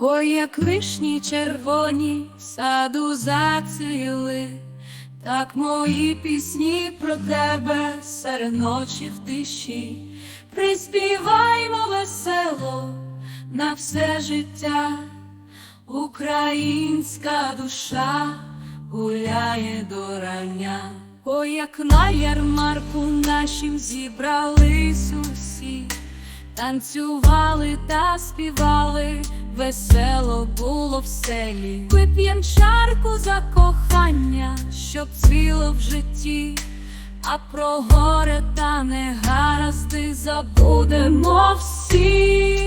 Ой, як вишні червоні саду зацвіли, так мої пісні про тебе серед ночі в тиші, приспіваймо весело на все життя, українська душа гуляє до рання. Ой, як на ярмарку нашім зібрались усі, танцювали та співали, весело було в селі. Вип'єм чарку за кохання, щоб цвіло в житті, а про горе та негаразди забудемо всі.